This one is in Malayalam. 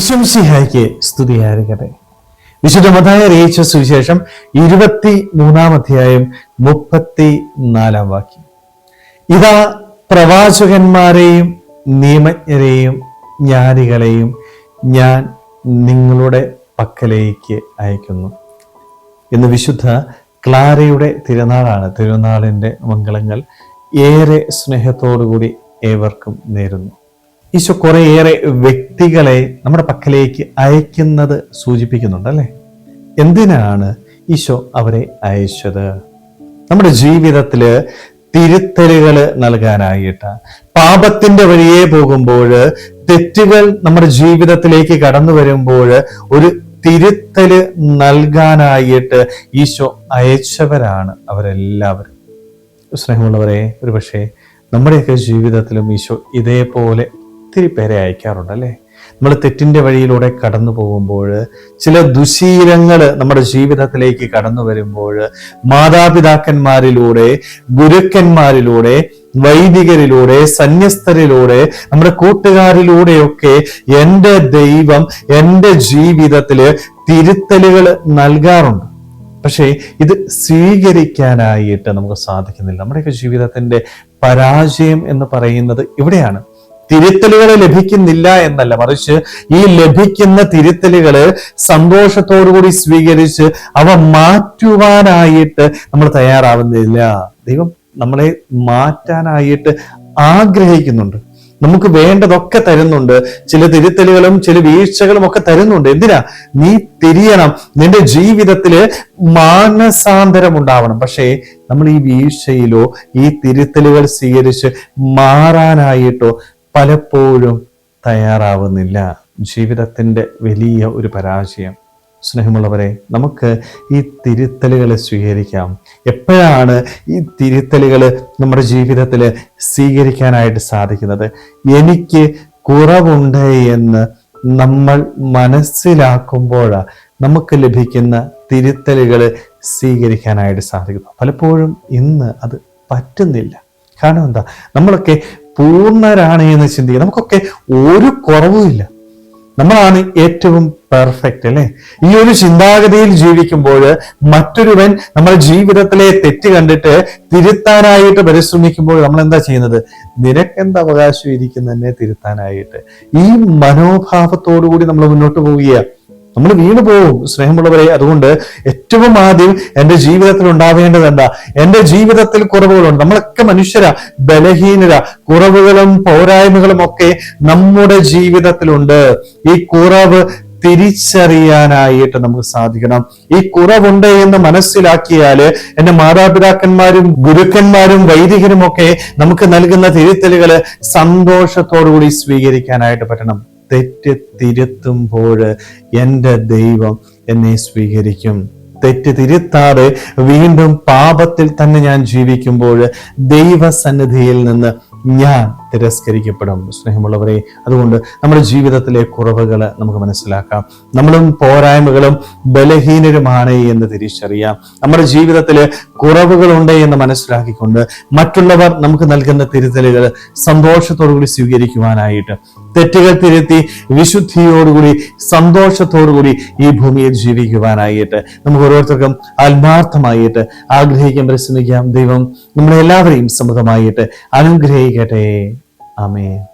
വിശംസിഹായ്ക്ക് സ്തുതിയായിരിക്കട്ടെ. വിശുദ്ധമതായ അറിയിച്ച സുവിശേഷം ഇരുപത്തി മൂന്നാം അധ്യായം മുപ്പത്തി നാലാം വാക്യം. ഇതാ പ്രവാചകന്മാരെയും നിയമജ്ഞരെയും ജ്ഞാനികളെയും ഞാൻ നിങ്ങളുടെ പക്കലേക്ക് അയക്കുന്നു. ഇന്ന് വിശുദ്ധ ക്ലാരയുടെ തിരുനാളാണ് തിരുനാളിന്റെ മംഗളങ്ങൾ ഏറെ സ്നേഹത്തോടുകൂടി ഏവർക്കും നേരുന്നു. ഈശോ കുറേയേറെ വ്യക്തികളെ നമ്മുടെ പക്കലേക്ക് അയക്കുന്നത് സൂചിപ്പിക്കുന്നുണ്ട് അല്ലേ? എന്തിനാണ് ഈശോ അവരെ അയച്ചത്? നമ്മുടെ ജീവിതത്തിൽ തിരുത്തലുകൾ നൽകാനായിട്ട് പാപത്തിന്റെ വഴിയെ പോകുമ്പോൾ തെറ്റുകൾ നമ്മുടെ ജീവിതത്തിലേക്ക് കടന്നു വരുമ്പോൾ ഒരു തിരുത്തൽ നൽകാനായിട്ട് ഈശോ അയച്ചവരാണ് അവരെല്ലാവരും. സ്നേഹമുള്ളവരെ ഒരുപക്ഷെ നമ്മുടെയൊക്കെ ജീവിതത്തിലും ഈശോ ഇതേപോലെ ഒത്തിരി പേരെ അയക്കാറുണ്ട് അല്ലേ? നമ്മൾ തെറ്റിന്റെ വഴിയിലൂടെ കടന്നു പോകുമ്പോൾ ചില ദുശീലങ്ങൾ നമ്മുടെ ജീവിതത്തിലേക്ക് കടന്നു വരുമ്പോൾ മാതാപിതാക്കന്മാരിലൂടെ ഗുരുക്കന്മാരിലൂടെ വൈദികരിലൂടെ സന്യസ്തരിലൂടെ നമ്മുടെ കൂട്ടുകാരിലൂടെയൊക്കെ എന്റെ ദൈവം എന്റെ ജീവിതത്തിൽ തിരുത്തലുകൾ നൽകാറുണ്ട്. പക്ഷേ ഇത് സ്വീകരിക്കാനായിട്ട് നമുക്ക് സാധിക്കുന്നില്ല. നമ്മുടെയൊക്കെ ജീവിതത്തിന്റെ പരാജയം എന്ന് പറയുന്നത് ഇവിടെയാണ്. തിരുത്തലുകൾ ലഭിക്കുന്നില്ല എന്നല്ല. മറിച്ച് ഈ ലഭിക്കുന്ന തിരുത്തലുകൾ സന്തോഷത്തോടുകൂടി സ്വീകരിച്ച് അവ മാറ്റുവാനായിട്ട് നമ്മൾ തയ്യാറാവുന്നില്ല. ദൈവം നമ്മളെ മാറ്റാനായിട്ട് ആഗ്രഹിക്കുന്നുണ്ട്. നമുക്ക് വേണ്ടതൊക്കെ തരുന്നുണ്ട്. ചില തിരുത്തലുകളും ചില വീഴ്ചകളും ഒക്കെ തരുന്നുണ്ട്. എന്തിനാ? നീ തിരിയണം. നിന്റെ ജീവിതത്തിൽ മാനസാന്തരം ഉണ്ടാവണം. പക്ഷേ നമ്മൾ ഈ വീഴ്ചയിലോ ഈ തിരുത്തലുകൾ സ്വീകരിച്ച് മാറാനായിട്ടോ പലപ്പോഴും തയ്യാറാവുന്നില്ല. ജീവിതത്തിന്റെ വലിയ ഒരു പരാജയം. സ്നേഹമുള്ളവരെ നമുക്ക് ഈ തിരുത്തലുകൾ സ്വീകരിക്കാം. എപ്പോഴാണ് ഈ തിരുത്തലുകൾ നമ്മുടെ ജീവിതത്തിൽ സ്വീകരിക്കാനായിട്ട് സാധിക്കുന്നത്? എനിക്ക് കുറവുണ്ട് എന്ന് നമ്മൾ മനസ്സിലാക്കുമ്പോഴാണ് നമുക്ക് ലഭിക്കുന്ന തിരുത്തലുകൾ സ്വീകരിക്കാനായിട്ട് സാധിക്കുന്നു പലപ്പോഴും ഇന്ന് അത് പറ്റുന്നില്ല. കാരണം എന്താ? നമ്മളൊക്കെ പൂർണരാണ് എന്ന് ചിന്തിക്കുക. നമുക്കൊക്കെ ഒരു കുറവുമില്ല നമ്മളാണ് ഏറ്റവും പെർഫെക്റ്റ് അല്ലെ? ഈ ഒരു ചിന്താഗതിയിൽ ജീവിക്കുമ്പോൾ മറ്റൊരുവൻ നമ്മുടെ ജീവിതത്തിലെ തെറ്റ് കണ്ടിട്ട് തിരുത്താനായിട്ട് പരിശ്രമിക്കുമ്പോൾ നമ്മൾ എന്താ ചെയ്യുന്നത്? നിനക്കെന്ത് അവകാശം ഇരിക്കുന്നതന്നെ തിരുത്താനായിട്ട്? ഈ മനോഭാവത്തോടു കൂടി നമ്മൾ മുന്നോട്ട് പോവുകയാണ്. നമ്മൾ വീണു പോവും സ്നേഹമുള്ളവരെ അതുകൊണ്ട് ഏറ്റവും ആദ്യം എന്റെ ജീവിതത്തിൽ ഉണ്ടാവേണ്ടത് എന്താ? എന്റെ ജീവിതത്തിൽ കുറവുകളുണ്ട്. നമ്മളൊക്കെ മനുഷ്യരാ. ബലഹീനര. കുറവുകളും പോരായ്മകളും ഒക്കെ നമ്മുടെ ജീവിതത്തിലുണ്ട്. ഈ കുറവ് തിരിച്ചറിയാനായിട്ട് നമുക്ക് സാധിക്കണം. ഈ കുറവുണ്ട് എന്ന് മനസ്സിലാക്കിയാൽ എന്റെ മാതാപിതാക്കന്മാരും ഗുരുക്കന്മാരും വൈദികരും ഒക്കെ നമുക്ക് നൽകുന്ന തിരുത്തലുകൾ സന്തോഷത്തോടുകൂടി സ്വീകരിക്കാനായിട്ട് പറ്റണം. തെറ്റ് തിരുത്തുമ്പോൾ എന്റെ ദൈവം എന്നെ സ്വീകരിക്കും. തെറ്റ് തിരുത്താതെ വീണ്ടും പാപത്തിൽ തന്നെ ഞാൻ ജീവിക്കുമ്പോൾ ദൈവസന്നിധിയിൽ നിന്ന് ഞാൻ തിരസ്കരിക്കപ്പെടും. സ്നേഹമുള്ളവരെ അതുകൊണ്ട് നമ്മുടെ ജീവിതത്തിലെ കുറവുകൾ നമുക്ക് മനസ്സിലാക്കാം. നമ്മളും പോരായ്മകളും ബലഹീനരുമാണ് എന്ന് തിരിച്ചറിയാം. നമ്മുടെ ജീവിതത്തിൽ കുറവുകളുണ്ട് എന്ന് മനസ്സിലാക്കിക്കൊണ്ട് മറ്റുള്ളവർ നമുക്ക് നൽകുന്ന തിരുത്തലുകൾ സന്തോഷത്തോടുകൂടി സ്വീകരിക്കുവാനായിട്ട് തെറ്റുകൾ തിരുത്തി വിശുദ്ധിയോടുകൂടി സന്തോഷത്തോടുകൂടി ഈ ഭൂമിയിൽ ജീവിക്കുവാനായിട്ട് നമുക്ക് ഓരോരുത്തർക്കും ആത്മാർത്ഥമായിട്ട് ആഗ്രഹിക്കാൻ പരിശ്രമിക്കാം. ദൈവം നമ്മളെല്ലാവരെയും സമൃദ്ധമായിട്ട് അനുഗ്രഹിക്കട്ടെ. ആമേൻ.